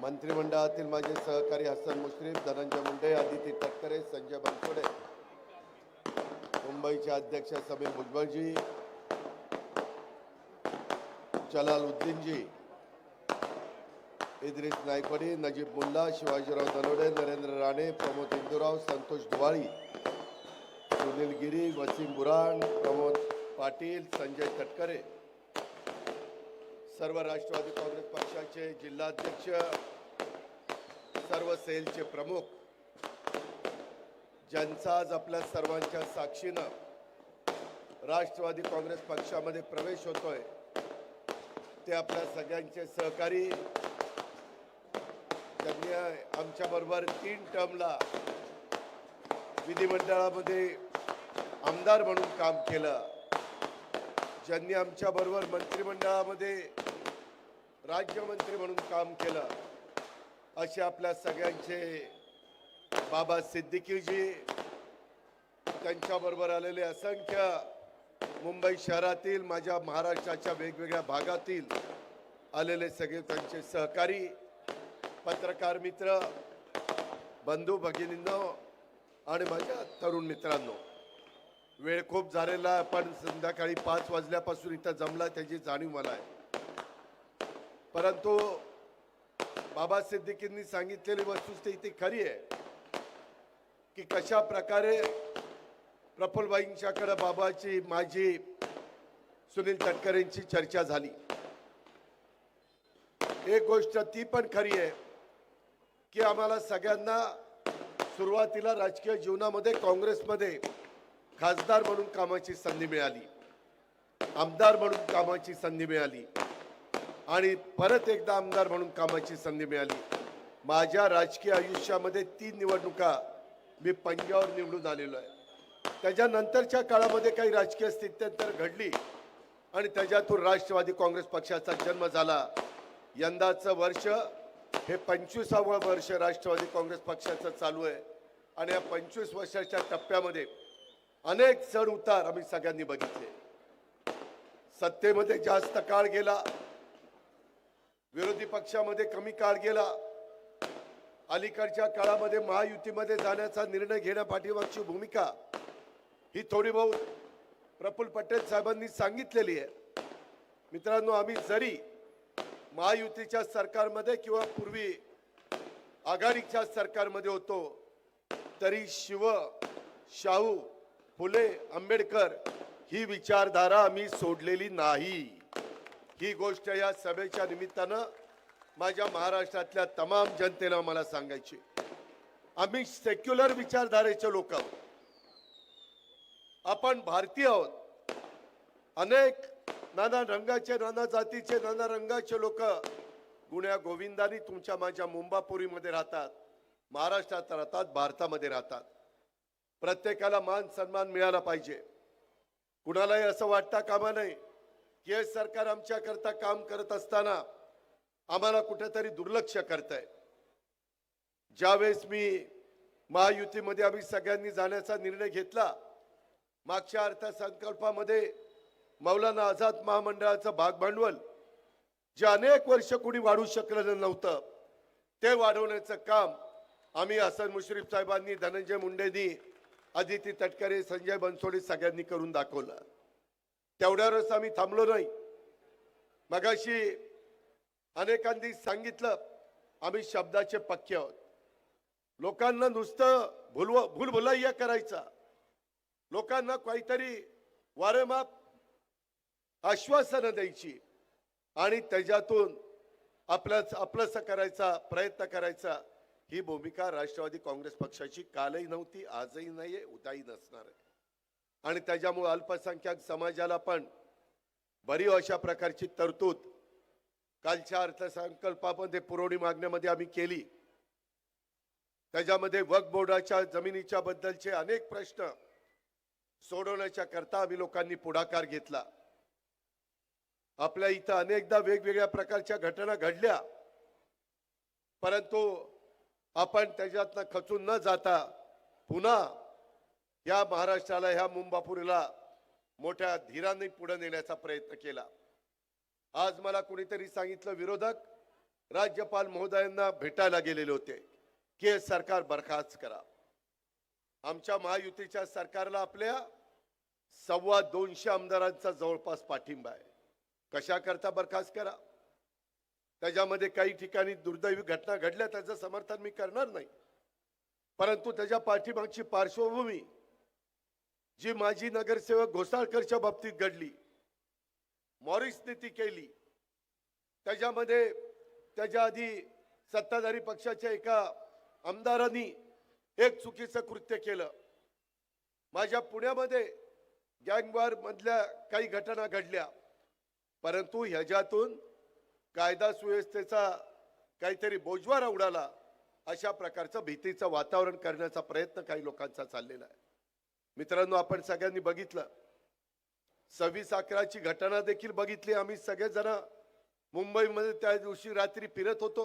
मंत्रिमंडळातील माझे सहकारी हसन मुश्रीफ धनंजय मुंडे आदिती तटकरे संजय बनसोडे मुंबईचे अध्यक्ष समीर भुजबळजी जलाल उद्दीनजी इद्रिस नायकवडी नजीब मुल्ला शिवाजीराव दनोडे नरेंद्र राणे प्रमोद इंदुराव संतोष दुवाळी सुनील गिरी वसीम बुराण प्रमोद पाटील संजय तटकरे. सर्व राष्ट्रवादी काँग्रेस पक्षाचे जिल्हाध्यक्ष सर्व सेलचे प्रमुख ज्यांचा आज आपल्या सर्वांच्या साक्षीनं राष्ट्रवादी काँग्रेस पक्षामध्ये प्रवेश होतोय ते आपल्या सगळ्यांचे सहकारी त्यांनी आमच्याबरोबर तीन टर्मला विधिमंडळामध्ये आमदार म्हणून काम केलं. ज्यांनी आमच्या बरोबर मंत्रिमंडळामध्ये राज्यमंत्री म्हणून काम केलं. असे आपल्या सगळ्यांचे बाबा सिद्दीकीजी त्यांच्याबरोबर आलेले असंख्य मुंबई शहरातील माझ्या महाराष्ट्राच्या वेगवेगळ्या भागातील आलेले सगळे त्यांचे सहकारी पत्रकार मित्र बंधू भगिनींनो आणि माझ्या तरुण मित्रांनो. वेळ खूप झालेला आहे पण संध्याकाळी पाच वाजल्यापासून इथं जमला त्याची जाणीव मला आहे. परंतु बाबा सिद्दीकींनी सांगितलेली वस्तुस्थिती खरी आहे की कशा प्रकारे प्रफुल्लबाईंच्याकडे बाबाची माझी सुनील तटकरेंची चर्चा झाली. एक गोष्ट ती पण खरी आहे की आम्हाला सगळ्यांना सुरुवातीला राजकीय जीवनामध्ये काँग्रेसमध्ये खासदार म्हणून कामाची संधी मिळाली. आमदार म्हणून कामाची संधी मिळाली. आणि परत एकदा आमदार म्हणून कामाची संधी मिळाली. माझ्या राजकीय आयुष्यामध्ये तीन निवडणुका मी पंजावर निवडून आलेलो आहे. त्याच्यानंतरच्या काळामध्ये काही राजकीय स्थित्यंतर घडली आणि त्याच्यातून राष्ट्रवादी काँग्रेस पक्षाचा जन्म झाला. यंदाचं वर्ष हे पंचवीसावं वर्ष राष्ट्रवादी काँग्रेस पक्षाचं चालू आहे. आणि या पंचवीस वर्षाच्या टप्प्यामध्ये अनेक चढ उतार आम्ही सगळ्यांनी बघितले. सत्तेमध्ये जास्त काळ गेला विरोधी पक्षामध्ये कमी काळ गेला. अलीकडच्या काळामध्ये महायुतीमध्ये जाण्याचा निर्णय घेण्यापाठीमागची भूमिका ही थोडी बहुत प्रफुल्ल पटेल साहेबांनी सांगितलेली आहे. मित्रांनो आम्ही जरी महायुतीच्या सरकारमध्ये किंवा पूर्वी आघाडीच्या सरकारमध्ये होतो तरी शिव शाहू फुले आंबेडकर ही विचारधारा आम्ही सोडलेली नाही. ही गोष्ट या सभेच्या निमित्तानं माझ्या महाराष्ट्रातल्या तमाम जनतेला मला सांगायची आम्ही सेक्युलर विचारधारेचे लोक आहोत आपण भारतीय आहोत. अनेक नाना रंगाचे नाना जातीचे नाना रंगाचे लोक गुण्या गोविंदानी तुमच्या माझ्या मुंबापुरीमध्ये राहतात महाराष्ट्रात राहतात भारतामध्ये राहतात. प्रत्येकाला मान सन्मान मिळाला पाहिजे. कुणालाही असं वाटता कामा नाही हे सरकार आमच्या करता काम करत असताना आम्हाला कुठेतरी दुर्लक्ष करत आहे ज्यावेळेस मी महायुतीमध्ये आम्ही सगळ्यांनी जाण्याचा निर्णय घेतला मागच्या अर्थसंकल्पामध्ये मौलाना आझाद महामंडळाचं भाग भांडवल जे अनेक वर्ष कुणी वाढू शकलेलं नव्हतं ते वाढवण्याचं काम आम्ही हसन मुश्रीफ साहेबांनी धनंजय मुंडेंनी अदिती तटकरे संजय बनसोडे सगळ्यांनी करून दाखवलं. तेवढ्यावरच आम्ही थांबलो नाही. मगाशी अनेकांनी सांगितलं आम्ही शब्दाचे पक्के आहोत. लोकांना नुसतं भुलव भुलभुलैया करायचा. लोकांना काहीतरी वारेमाप आश्वासनं द्यायची. आणि त्याच्यातून आपल्याच आपलंसं करायचा प्रयत्न करायचा. ही भूमिका राष्ट्रवादी काँग्रेस पक्षाची कालही नव्हती आजही नाहीये उद्याही नसणार आहे. आणि त्याच्यामुळे अल्पसंख्याक समाजाला पण बरी अशा प्रकारची तरतूद कालच्या अर्थसंकल्पामध्ये पुरवणी मागण्यामध्ये आम्ही केली. त्याच्यामध्ये वक्फ बोर्डाच्या जमिनीच्या बद्दलचे अनेक प्रश्न सोडवण्याच्या करता आम्ही लोकांनी पुढाकार घेतला. आपल्या इथं अनेकदा वेगवेगळ्या प्रकारच्या घटना घडल्या. परंतु आपण त्याच्यातनं खचून न जाता पुन्हा या महाराष्ट्राला ह्या मुंबापुरीला मोठ्या धीराने पुढे नेण्याचा प्रयत्न केला. आज मला कुणीतरी सांगितलं विरोधक राज्यपाल महोदयांना भेटायला गेलेले होते. की हे सरकार बरखास्त करा. आमच्या महायुतीच्या सरकारला आपल्या सव्वा दोनशे आमदारांचा जवळपास पाठिंबा आहे. कशाकरता बरखास्त करा? त्याच्यामध्ये काही ठिकाणी दुर्दैवी घटना घडल्या त्याचं समर्थन मी करणार नाही. परंतु त्याच्या पाठीमागची पार्श्वभूमी जी माजी नगरसेवक घोसाळकरच्या बाबतीत घडली मॉरिसने ती केली त्याच्यामध्ये त्याच्या आधी सत्ताधारी पक्षाच्या एका आमदारांनी एक चुकीचं कृत्य केलं. माझ्या पुण्यामध्ये गँगवार मधल्या काही घटना घडल्या परंतु ह्याच्यातून कायदा सुव्यवस्थेचा काहीतरी बोजवारा उडाला अशा प्रकारचं भीतीचं वातावरण करण्याचा प्रयत्न काही लोकांचा चाललेला आहे. मित्रांनो आपण सगळ्यांनी बघितलं. सव्वीस अकराची घटना देखील बघितली. आम्ही सगळेजण मुंबईमध्ये त्या दिवशी रात्री फिरत होतो.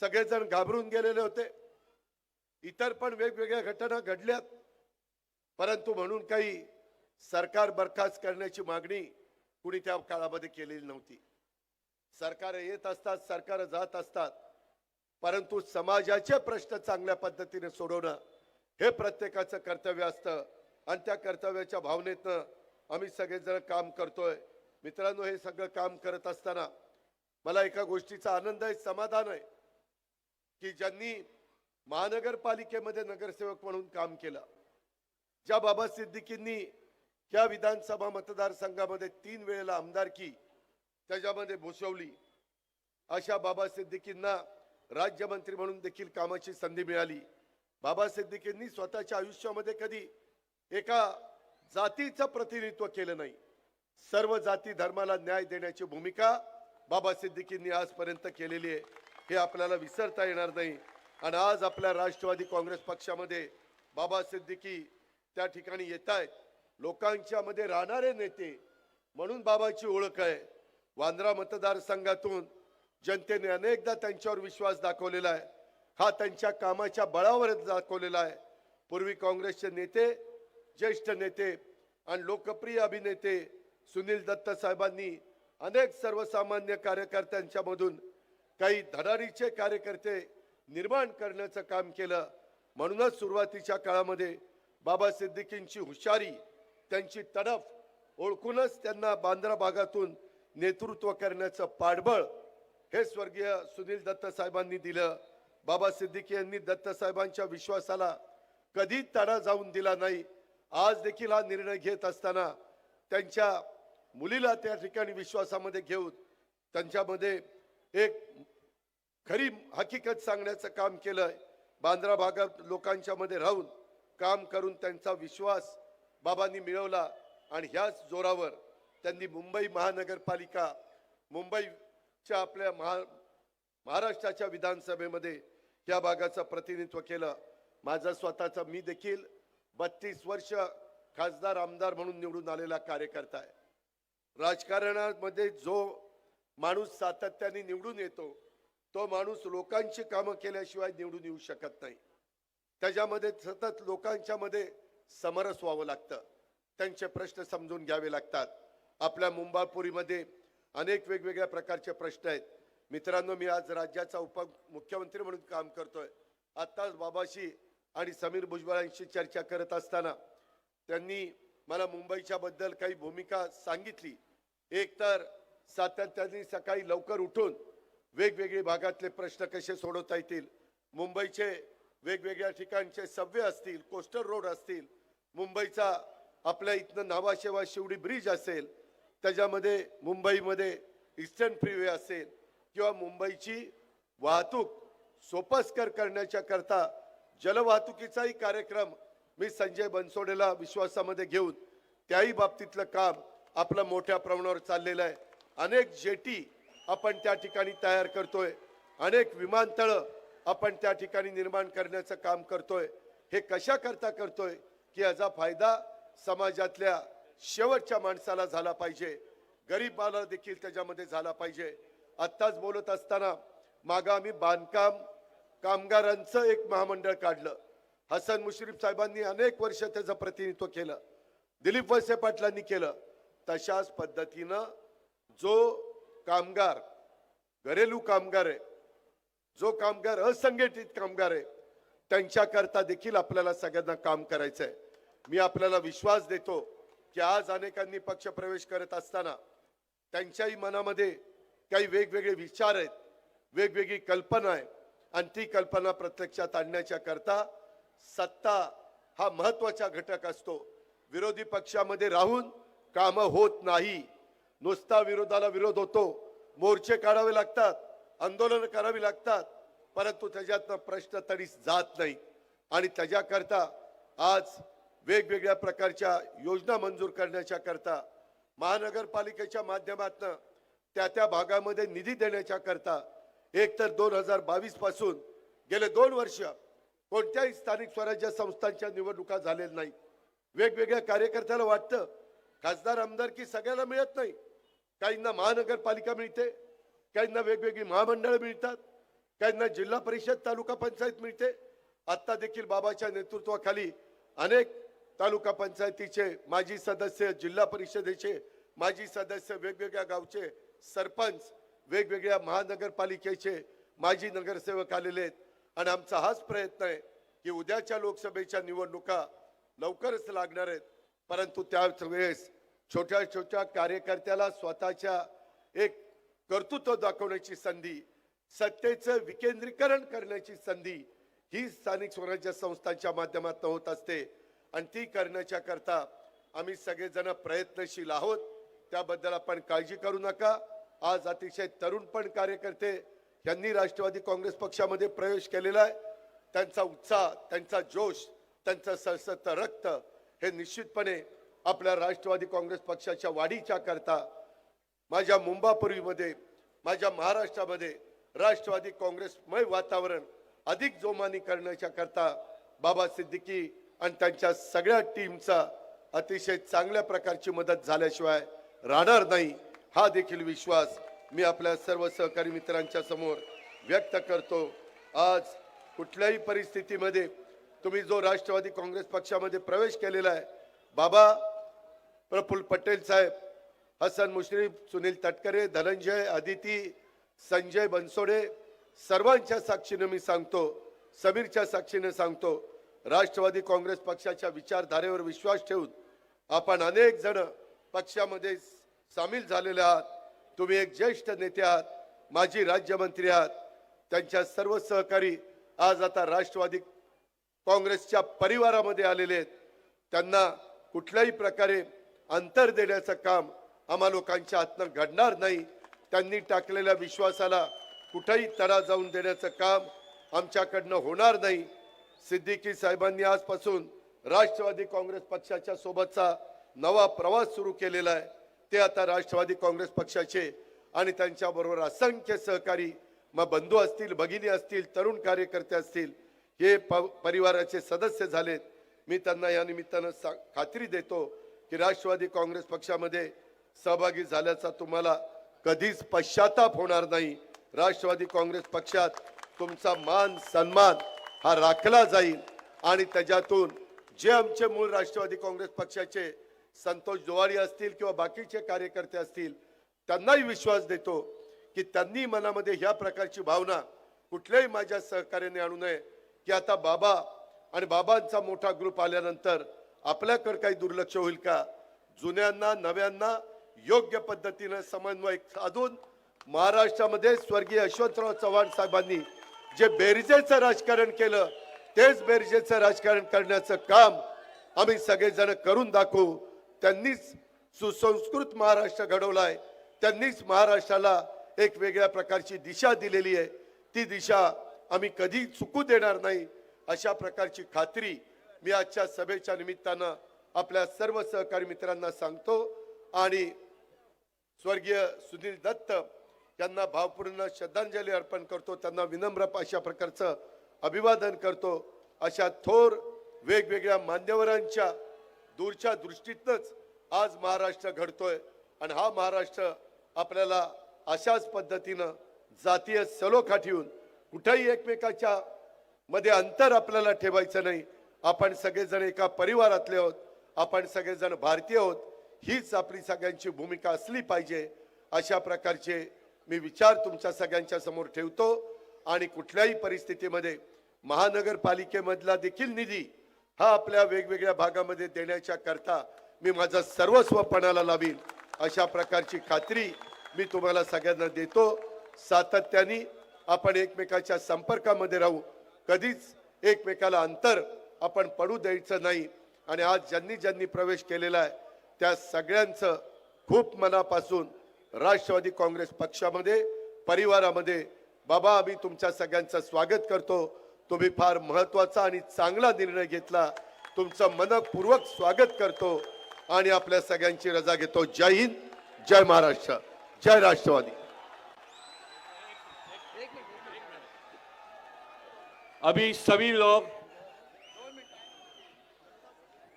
सगळेजण घाबरून गेलेले होते. इतर पण वेगवेगळ्या घटना घडल्यात. परंतु म्हणून काही सरकार बरखास्त करण्याची मागणी कुणी त्या काळामध्ये केलेली नव्हती. सरकार येत असतात सरकार जात असतात. परंतु समाजाचे प्रश्न चांगल्या पद्धतीने सोडवणं हे प्रत्येकाचं कर्तव्य असतं. आणि त्या कर्तव्याच्या भावनेतनं आम्ही सगळेजण काम करतोय. मित्रांनो हे सगळं काम करत असताना मला एका गोष्टीचा आनंद आहे समाधान आहे की ज्यांनी महानगरपालिकेमध्ये नगरसेवक म्हणून काम केलं. ज्या बाबा सिद्दीकींनी या विधानसभा मतदारसंघामध्ये तीन वेळेला आमदारकी त्याच्यामध्ये भूषवली. अशा बाबा सिद्दीकींना राज्यमंत्री म्हणून देखील कामाची संधी मिळाली. बाबा सिद्दीकींनी स्वतःच्या आयुष्यामध्ये कधी एका जातीचं प्रतिनिधित्व केलं नाही. सर्व जाती धर्माला न्याय देण्याची भूमिका बाबा सिद्दीकींनी आजपर्यंत केलेली आहे. हे आपल्याला विसरता येणार नाही. आणि आज आपल्या राष्ट्रवादी काँग्रेस पक्षामध्ये बाबा सिद्दीकी त्या ठिकाणी येत आहेत. लोकांच्या मध्ये राहणारे नेते म्हणून बाबाची ओळख आहे. वांद्रा मतदारसंघातून जनतेने अनेकदा त्यांच्यावर विश्वास दाखवलेला आहे. हा त्यांच्या कामाच्या बळावरच दाखवलेला आहे. पूर्वी काँग्रेसचे नेते ज्येष्ठ नेते आणि लोकप्रिय अभिनेते सुनील दत्त साहेबांनी अनेक सर्वसामान्य कार्यकर्त्यांच्या मधून काही धडारीचे कार्यकर्ते निर्माण करण्याचं काम केलं. म्हणूनच सुरुवातीच्या काळामध्ये बाबा सिद्दीकींची हुशारी त्यांची तडफ ओळखूनच त्यांना बांद्रा भागातून नेतृत्व करण्याचं पाठबळ हे स्वर्गीय सुनील दत्त साहेबांनी दिलं. बाबा सिद्दीकी यांनी दत्तसाहेबांच्या विश्वासाला कधी तडा जाऊन दिला नाही. आज देखील हा निर्णय घेत असताना त्यांच्या मुलीला त्या ठिकाणी विश्वासामध्ये घेऊन त्यांच्यामध्ये एक खरी हकीकत सांगण्याचं काम केलं बांद्रा भागात लोकांच्या मध्ये राहून काम करून त्यांचा विश्वास बाबांनी मिळवला आणि ह्याच जोरावर त्यांनी मुंबई महानगरपालिका मुंबईच्या आपल्या महा महाराष्ट्राच्या विधानसभेमध्ये त्या भागाचं प्रतिनिधित्व केलं. माझं स्वतःचं मी देखील बत्तीस वर्ष खासदार आमदार म्हणून निवडून आलेला कार्यकर्ता आहे. राजकारणामध्ये जो माणूस सातत्याने निवडून येतो तो माणूस लोकांची कामं केल्याशिवाय निवडून येऊ शकत नाही. त्याच्यामध्ये सतत लोकांच्या मध्ये समरस व्हावं लागतं. त्यांचे प्रश्न समजून घ्यावे लागतात. आपल्या मुंबापुरीमध्ये अनेक वेगवेगळ्या प्रकारचे प्रश्न आहेत. मित्रांनो मी आज राज्याचा उपमुख्यमंत्री म्हणून काम करतोय. आत्ताच बाबाशी आणि समीर भुजबळांशी चर्चा करत असताना त्यांनी मला मुंबईच्या बद्दल काही भूमिका सांगितली. एक तर सातत्याने सकाळी लवकर उठून वेगवेगळे भागातले प्रश्न कसे सोडवता येतील? मुंबईचे वेगवेगळ्या ठिकाणचे सव्वे असतील कोस्टर रोड असतील मुंबईचा आपल्या इथनं नावाशेवा शिवडी ब्रिज असेल त्याच्यामध्ये मुंबईमध्ये ईस्टर्न फ्रीवे असेल किंवा मुंबईची वाहतूक सोपस्कर करण्याच्या करता जलवाहतुकीचाही कार्यक्रम मी संजय बनसोडेला विश्वासामध्ये घेऊन त्याही बाबतीतलं काम आपलं मोठ्या प्रमाणावर चाललेलं आहे. अनेक जेटी आपण त्या ठिकाणी तयार करतोय. अनेक विमानतळं आपण त्या ठिकाणी निर्माण करण्याचं काम करतोय. हे कशा करता करतोय? की याचा फायदा समाजातल्या शेवटच्या माणसाला झाला पाहिजे. गरीबाला देखील त्याच्यामध्ये झाला पाहिजे. आत्ताच बोलत असताना मागं आम्ही बांधकाम कामगारांचं एक महामंडळ काढलं. हसन मुश्रीफ साहेबांनी अनेक वर्ष त्याचं प्रतिनिधित्व केलं. दिलीप वळसे पाटलांनी केलं. तशाच पद्धतीनं जो कामगार घरेलू कामगार आहे जो कामगार असंघटित कामगार आहे त्यांच्याकरता देखील आपल्याला सगळ्यांना काम करायचं आहे मी आपल्याला विश्वास देतो की आज अनेकांनी पक्षप्रवेश करत असताना त्यांच्याही मनामध्ये काही वेगवेगळे विचार आहेत वेगवेगळी कल्पना आहे आणि ती कल्पना प्रत्यक्षात आणण्याच्या करता सत्ता हा महत्त्वाचा घटक असतो. विरोधी पक्षामध्ये राहून काम होत नाही. नुसता विरोधाला विरोध होतो. मोर्चे काढावे लागतात आंदोलन करावी लागतात परंतु त्याच्यातनं प्रश्न तरी जात नाही. आणि त्याच्याकरता आज वेगवेगळ्या प्रकारच्या योजना मंजूर करण्याच्या करता महानगरपालिकेच्या माध्यमातून त्या त्या भागामध्ये निधी देण्याच्या करता एक तर दोन हजार बावीसपासून गेले दोन वर्ष कोणत्याही स्थानिक स्वराज्य संस्थांच्या निवडणुका झालेल्या नाही वेगवेगळ्या कार्यकर्त्याला वाटतं खासदार आमदार की सगळ्याला मिळत नाही. काहींना महानगरपालिका मिळते काहींना वेगवेगळी महामंडळं मिळतात काहींना जिल्हा परिषद तालुका पंचायत मिळते. आत्ता देखील बाबाच्या नेतृत्वाखाली अनेक तालुका पंचायतीचे माजी सदस्य जिल्हा परिषदेचे माजी सदस्य वेगवेगळ्या गावचे सरपंच वेगवेगळ्या महानगरपालिकेचे माजी नगरसेवक आलेले आहेत. आणि आमचा हाच प्रयत्न आहे की उद्याच्या लोकसभेच्या निवडणुका लवकरच लागणार आहेत. परंतु त्याच वेळेस छोट्या छोट्या कार्यकर्त्याला स्वतःच्या एक कर्तृत्व दाखवण्याची संधी सत्तेचं विकेंद्रीकरण करण्याची संधी ही स्थानिक स्वराज्य संस्थांच्या माध्यमातून होत असते. आणि ती करण्याच्या करता आम्ही सगळेजण प्रयत्नशील आहोत. त्याबद्दल आपण काळजी करू नका. आज अतिशय तरुण पण कार्यकर्ते यांनी राष्ट्रवादी काँग्रेस पक्षामध्ये प्रवेश केलेला आहे. त्यांचा उत्साह त्यांचा जोश त्यांचं सळसळतं रक्त हे निश्चितपणे आपल्या राष्ट्रवादी काँग्रेस पक्षाच्या वाढीच्या करता माझ्या मुंबापूर्वीमध्ये माझ्या महाराष्ट्रामध्ये राष्ट्रवादी काँग्रेसमय वातावरण अधिक जोमानी करण्याच्या करता बाबा सिद्दीकी आणि त्यांच्या सगळ्या टीमचा अतिशय चांगल्या प्रकारची मदत झाल्याशिवाय राहणार नाही. हा देखील विश्वास मी आपल्या सर्व सहकारी मित्रांच्या समोर व्यक्त करतो. आज कुठल्याही परिस्थितीमध्ये तुम्ही जो राष्ट्रवादी काँग्रेस पक्षामध्ये प्रवेश केलेला आहे बाबा प्रफुल्ल पटेल साहेब हसन मुश्रीफ सुनील तटकरे धनंजय अदिती संजय बनसोडे सर्वांच्या साक्षीनं मी सांगतो समीरच्या साक्षीनं सांगतो राष्ट्रवादी काँग्रेस पक्षाच्या विचारधारेवर विश्वास ठेवून आपण अनेक जण पक्षामध्ये सामील झालेले आहात. तुम्ही एक ज्येष्ठ नेते आहात माजी राज्यमंत्री आहात. त्यांच्या सर्व सहकारी आज आता राष्ट्रवादी काँग्रेसच्या परिवारामध्ये आलेले आहेत. त्यांना कुठल्याही प्रकारे अंतर देण्याचं काम आम्हा लोकांच्या हातनं घडणार नाही. त्यांनी टाकलेल्या विश्वासाला कुठेही तडा जाऊन देण्याचं काम आमच्याकडनं होणार नाही. सिद्दीकी साहेबांनी आजपासून राष्ट्रवादी काँग्रेस पक्षाच्या सोबतचा नवा प्रवास सुरू केलेला आहे. ते आता राष्ट्रवादी काँग्रेस पक्षाचे आणि त्यांच्याबरोबर असंख्य सहकारी मग बंधू असतील भगिनी असतील तरुण कार्यकर्ते असतील हे प परिवाराचे सदस्य झालेत. मी त्यांना या निमित्तानं सा खात्री देतो की राष्ट्रवादी काँग्रेस पक्षामध्ये सहभागी झाल्याचा तुम्हाला कधीच पश्चाताप होणार नाही. राष्ट्रवादी काँग्रेस पक्षात तुमचा मान सन्मान हा राखला जाईल आणि त्याच्यातून जे आमचे मूळ राष्ट्रवादी काँग्रेस पक्षाचे संतोष जोवारी असतील किंवा बाकीचे कार्यकर्ते असतील त्यांनाही विश्वास देतो की त्यांनी मनामध्ये ह्या प्रकारची भावना कुठल्याही माझ्या सहकार्याने आणू नये की आता बाबा आणि बाबांचा मोठा ग्रुप आल्यानंतर आपल्याकडे काही दुर्लक्ष होईल का? जुन्यांना नव्यांना योग्य पद्धतीनं समन्वय साधून महाराष्ट्रामध्ये स्वर्गीय यशवंतराव चव्हाण साहेबांनी जे बेरजेचं राजकारण केलं तेच बेरजेचं राजकारण करण्याचं काम आम्ही सगळेजण करून दाखवू. त्यांनीच सुसंस्कृत महाराष्ट्र घडवलाय. त्यांनीच महाराष्ट्राला एक वेगळ्या प्रकारची दिशा दिलेली आहे. ती दिशा आम्ही कधी चुकू देणार नाही अशा प्रकारची खात्री मी आजच्या सभेच्या निमित्तानं आपल्या सर्व सहकारी मित्रांना सांगतो आणि स्वर्गीय सुनील दत्त यांना भावपूर्ण श्रद्धांजली अर्पण करतो. त्यांना विनम्र अशा प्रकारचं अभिवादन करतो. अशा थोर वेगवेगळ्या मान्यवरांच्या दूरच्या दृष्टीतनच आज महाराष्ट्र घडतोय. आणि हा महाराष्ट्र आपल्याला अशाच पद्धतीनं जातीय सलोखा ठेवून कुठेही एकमेकाच्या मध्ये अंतर आपल्याला ठेवायचं नाही. आपण सगळेजण एका परिवारातले आहोत. आपण सगळेजण भारतीय आहोत. हीच आपली सगळ्यांची भूमिका असली पाहिजे. अशा प्रकारचे मी विचार तुमच्या सगळ्यांच्या समोर ठेवतो. आणि कुठल्याही परिस्थितीमध्ये महानगरपालिकेमधला देखील निधी हा आपल्या वेगवेगळ्या भागामध्ये देण्याच्या करता मी माझा सर्वस्व पणाला लावीन. अशा प्रकारची खात्री मी तुम्हाला सगळ्यांना देतो. सातत्याने आपण एकमेकाच्या संपर्कामध्ये राहू. कधीच एकमेकाला अंतर आपण पडू द्यायचं नाही. आणि आज ज्यांनी ज्यांनी प्रवेश केलेला आहे त्या सगळ्यांचं खूप मनापासून राष्ट्रवादी काँग्रेस पक्षामध्ये परिवारामध्ये बाबा आम्ही तुमच्या सगळ्यांचं स्वागत करतो. तुम्ही फार महत्त्वाचा आणि चांगला निर्णय घेतला. तुमचं मनपूर्वक स्वागत करतो आणि आपल्या सगळ्यांची रजा घेतो. जय हिंद जय महाराष्ट्र जय राष्ट्रवादी. अभी सभी लोग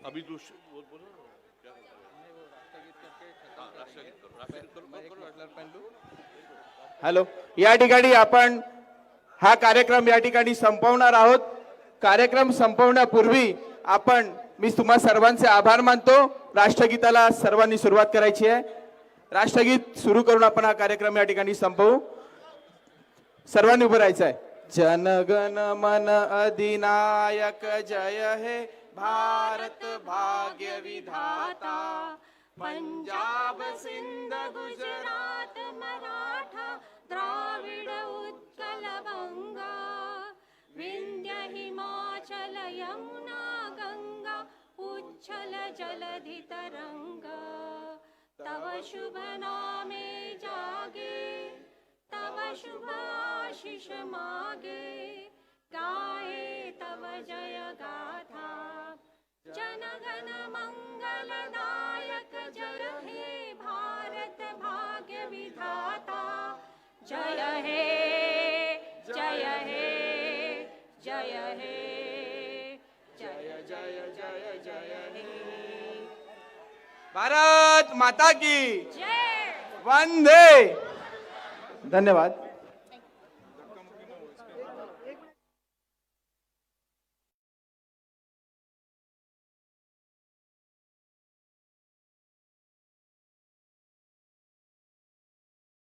अभी दूसरे। हॅलो या ठिकाणी आपण हा कार्यक्रम या ठिकाणी संपवणार आहोत. कार्यक्रम संपवण्यापूर्वी आपण मी तुम्हा सर्वांचे आभार मानतो. राष्ट्रगीताला सर्वांनी सुरुवात करायची आहे. राष्ट्रगीत सुरू करून आपण हा कार्यक्रम या ठिकाणी संपवू. सर्वांनी उभं राहायचं आहे जनगण मन अधिनायक जय हे. भारत भाग्य विधाता. पंजाब सिंध गुजरात मराठा. द्राविड कमलभङ्गा विन्द्यहिमाचल यमुना गङ्गा उच्छल जलधितरङ्गा तव शुभनामे जागे तव शुभाशिष मागे गाये तव जय गाथा जनगण मङ्गलदायक जय। भारत माता की वंदे। धन्यवाद।